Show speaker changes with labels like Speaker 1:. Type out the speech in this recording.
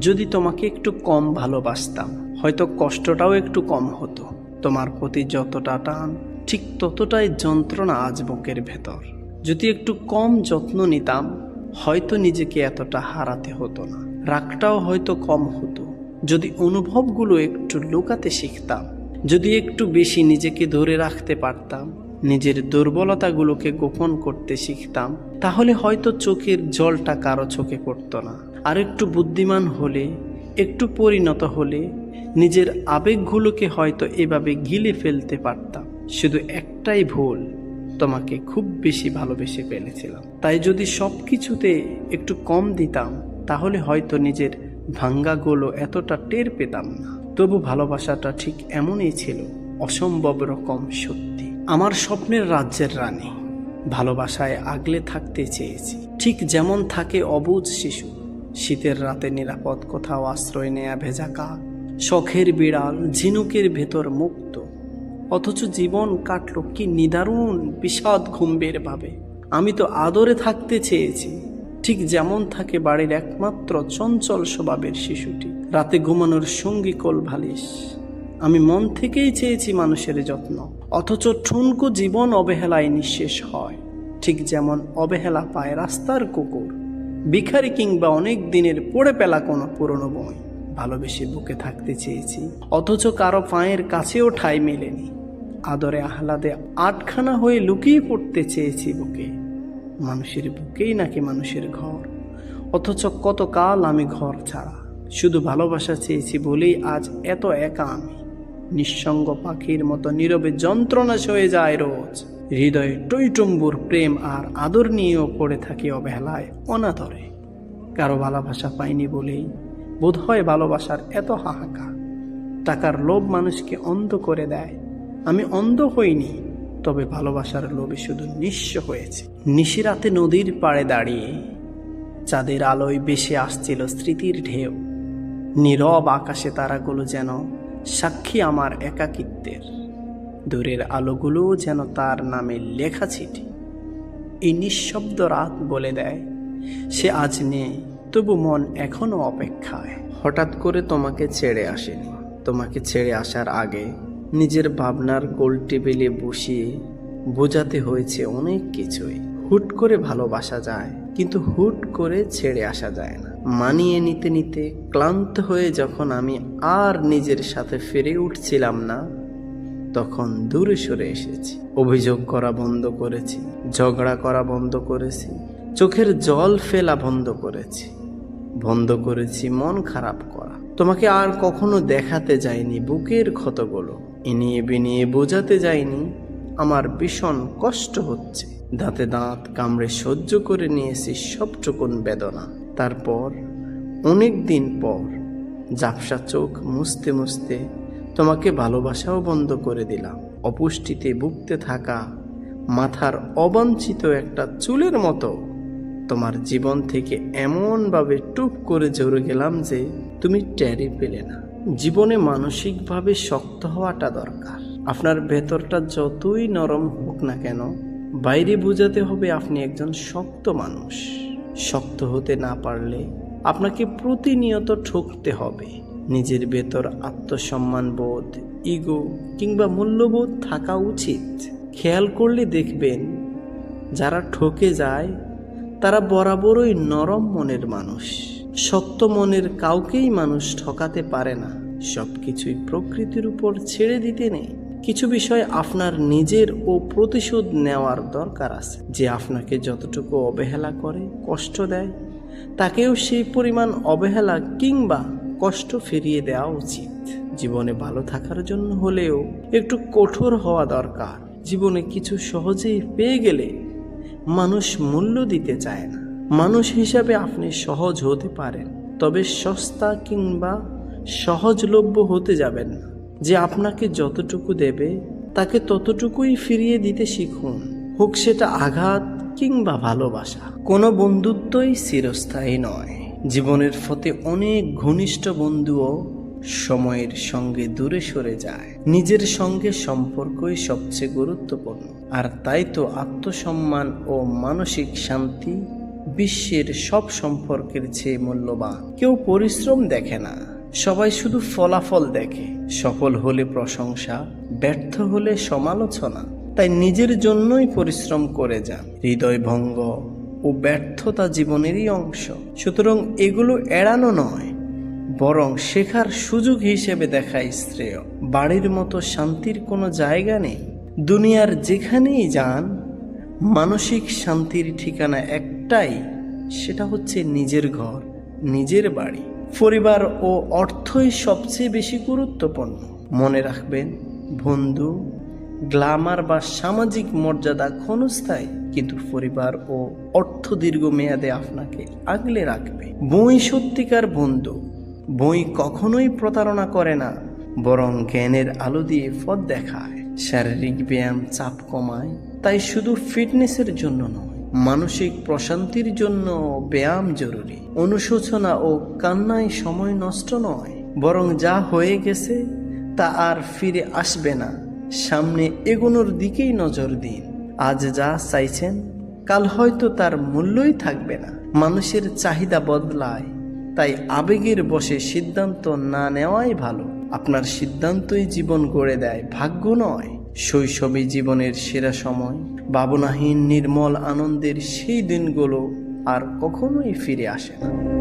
Speaker 1: যদি তোমাকে একটু কম ভালোবাসতাম, হয়তো কষ্টটাও একটু কম হতো। তোমার প্রতি যতটা টান, ঠিক ততটাই যন্ত্রণা আজ বুকের ভেতর। যদি একটু কম যত্ন নিতাম, হয়তো নিজেকে এতটা হারাতে হতো না। রাগটাও হয়তো কম হতো। যদি অনুভবগুলো একটু লুকাতে শিখতাম, যদি একটু বেশি নিজেকে ধরে রাখতে পারতাম, নিজের দুর্বলতাগুলোকে গোপন করতে শিখতাম, তাহলে হয়তো চোখের জলটা কারও চোখে পড়তো না। আর একটু বুদ্ধিমান হলে, একটু পরিণত হলে, নিজের আবেগগুলোকে হয়তো এভাবে গিলে ফেলতে পারতাম। শুধু একটাই ভুল, তোমাকে খুব বেশি ভালোবেসে ফেলেছিলাম। তাই যদি সব কিছুতে একটু কম দিতাম, তাহলে হয়তো নিজের ভাঙ্গাগুলো এতটা টের পেতাম না। তবু ভালোবাসাটা ঠিক এমনই ছিল, অসম্ভব রকম সত্যি। আমার স্বপ্নের রাজ্যের রানী, ভালোবাসায় আগলে থাকতে চেয়েছি। ঠিক যেমন থাকে অবুজ শিশু। শীতের রাতে নিরাপদ কোথাও আশ্রয় নেয়া ভেজা কাক, শখের বিড়াল, ঝিনুকের ভেতর মুক্ত। অথচ জীবন কাটল কি নিদারুণ, বিষাদ ভাবে। আমি তো আদরে থাকতে চেয়েছি, ঠিক যেমন থাকে বাড়ির একমাত্র চঞ্চল স্বভাবের শিশুটি। রাতে ঘুমানোর সঙ্গী কোল ভালিস আমি মন থেকেই চেয়েছি মানুষের যত্ন, অথচ ঠুনকো জীবন অবহেলায় নিঃশেষ হয়। ঠিক যেমন অবহেলা পায় রাস্তার কুকুর ভিখারি কিংবা অনেক দিনের পড়ে পেলা কোনো পুরনো বই ভালোবেসে বুকে থাকতে চেয়েছি। অথচ কারও পায়ের কাছেও ঠাঁই মেলেনি। আদরে আহ্লাদে আটখানা হয়ে লুকিয়ে পড়তে চেয়েছি বুকে। মানুষের বুকেই নাকি মানুষের ঘর। অথচ কত কাল আমি ঘর ছাড়া। শুধু ভালোবাসা চেয়েছি বলেই আজ এত একা আমি। নিঃসঙ্গ পাখির মতো নীরবে যন্ত্রণা সয়ে যায় রোজ। হৃদয়ে টৈটম্বুর প্রেম আর আদর নিয়েও পড়ে থাকি অবহেলায়, অনাদরে। কারও ভালোবাসা পাইনি বলেই বোধ হয় ভালোবাসার এত হাহাকার। টাকার লোভ মানুষকে অন্ধ করে দেয়। আমি অন্ধ হইনি, তবে ভালোবাসার লোভে শুধু নিঃস্ব হয়েছে। নিশিরাতে নদীর পাড়ে দাঁড়িয়ে চাঁদের আলোয় বেশে আসছিল স্মৃতির ঢেউ। নীরব আকাশে তারাগুলো যেন সাক্ষী আমার একাকিত্বের। দূরের আলোগুলোও যেন তার নামে লেখা চিঠি এই নিঃশব্দ রাত বলে দেয়, সে আজ নেই, তবু মন এখনও অপেক্ষায়। হঠাৎ করে তোমাকে ছেড়ে আসেনি। তোমাকে ছেড়ে আসার আগে নিজের ভাবনার গোল টেবিলে বসিয়ে বোঝাতে হয়েছে অনেক কিছুই। হুট করে ভালোবাসা যায়, কিন্তু হুট করে ছেড়ে আসা যায় না। মানিয়ে নিতে নিতে ক্লান্ত হয়ে যখন আমি আর নিজের সাথে ফিরে উঠছিলাম না তখন দূরে সরে এসেছি। অভিযোগ করা বন্ধ করেছি, ঝগড়া করা বন্ধ করেছি, চোখের জল ফেলা বন্ধ করেছি। বন্ধ করেছি মন খারাপ করা। তোমাকে আর কখনো দেখাতে যায়নি বুকের ক্ষতগুলো। ইনিয়ে বিনিয়ে বোঝাতে যায়নি আমার ভীষণ কষ্ট হচ্ছে। দাঁতে দাঁত কামড়ে সহ্য করে নিয়েছি সবটুকুন বেদনা। তারপর অনেক দিন পর জাপসা চোখ মুছতে মুছতে তোমাকে ভালোবাসাও বন্ধ করে দিলাম। অপুষ্টিতে ভুগতে থাকা মাথার অবাঞ্ছিত একটা চুলের মতো। তোমার জীবন থেকে এমনভাবে টুপ করে জড়ে গেলাম যে তুমি ট্যারি পেলে না। জীবনে মানসিকভাবে শক্ত হওয়াটা দরকার। আপনার ভেতরটা যতই নরম হোক না কেন, বাইরে বোঝাতে হবে আপনি একজন শক্ত মানুষ। শক্ত হতে না পারলে আপনাকে প্রতিনিয়ত ঠকতে হবে। নিজের ভেতর আত্মসম্মান বোধ, ইগো কিংবা মূল্যবোধ থাকা উচিত। খেয়াল করলে দেখবেন, যারা ঠকে যায়, তারা বরাবরই নরম মনের মানুষ। শক্ত মনের কাউকেই মানুষ ঠকাতে পারে না। সব কিছুই প্রকৃতির উপর ছেড়ে দিতে নেই। কিছু বিষয় আপনার নিজের ও প্রতিশোধ নেওয়ার দরকার আছে। যে আপনাকে যতটুকু অবহেলা করে, কষ্ট দেয়, তাকেও সেই পরিমাণ অবহেলা কিংবা কষ্ট ফিরিয়ে দেওয়া উচিত। জীবনে ভালো থাকার জন্য হলেও একটু কঠোর হওয়া দরকার। জীবনে কিছু সহজেই পেয়ে গেলে মানুষ মূল্য দিতে চায় না। মানুষ হিসাবে আপনি সহজ হতে পারেন, তবে সস্তা কিংবা সহজলভ্য হতে যাবেন না। যে আপনাকে যতটুকু দেবে, তাকে ততটুকুই ফিরিয়ে দিতে শিখুন। হোক সেটা আঘাত কিংবা ভালোবাসা, কোনো বন্ধুত্বই চিরস্থায়ী নয়। জীবনের ফতে অনেক ঘনিষ্ঠ বন্ধুও সময়ের সঙ্গে দূরে সরে যায়। নিজের সঙ্গে সম্পর্কই সবচেয়ে গুরুত্বপূর্ণ। আর তাই তো আত্মসম্মান ও মানসিক শান্তি বিশ্বের সব সম্পর্কের চেয়ে মূল্যবান। কেউ পরিশ্রম দেখে না, সবাই শুধু ফলাফল দেখে। সফল হলে প্রশংসা, ব্যর্থ হলে সমালোচনা। তাই নিজের জন্যই পরিশ্রম করে যান। হৃদয় ভঙ্গ ও ব্যর্থতা জীবনেরই অংশ। সুতরাং এগুলো এড়ানো নয়, বরং শেখার সুযোগ হিসেবে দেখাই শ্রেয়। বাড়ির মতো শান্তির কোনো জায়গা নেই। দুনিয়ার যেখানেই যান, মানসিক শান্তির ঠিকানা একটাই, সেটা হচ্ছে নিজের ঘর, নিজের বাড়ি। পরিবার ও অর্থই সবচেয়ে বেশি গুরুত্বপূর্ণ। মনে রাখবেন, বন্ধু গ্লামার বা সামাজিক মর্যাদা ক্ষণস্থায়ী, কিন্তু পরিবার ও অর্থ দীর্ঘমেয়াদে আপনাকে আগলে রাখবে। বই সত্যিকার বন্ধু, বই কখনোই প্রতারণা করে না, বরং জ্ঞানের আলো দিয়ে পথ দেখায়। শারীরিক ব্যায়াম চাপ কমায়, তাই শুধু ফিটনেসের জন্য নয়, মানসিক প্রশান্তির জন্য ব্যায়াম জরুরি। অনুশোচনা ও কান্নায় সময় নষ্ট নয়, বরং যা হয়ে গেছে তা আর ফিরে আসবে না। সামনে এগোনোর দিকেই নজর দিন। আজ যা চাইছেন, কাল হয়তো তার মূল্যই থাকবে না। মানুষের চাহিদা বদলায়, তাই আবেগের বসে সিদ্ধান্ত না নেওয়াই ভালো। আপনার সিদ্ধান্তই জীবন গড়ে দেয়, ভাগ্য নয়। শৈশবই জীবনের সেরা সময়। ভাবনাহীন, নির্মল আনন্দের সেই দিনগুলো আর কখনোই ফিরে আসে না।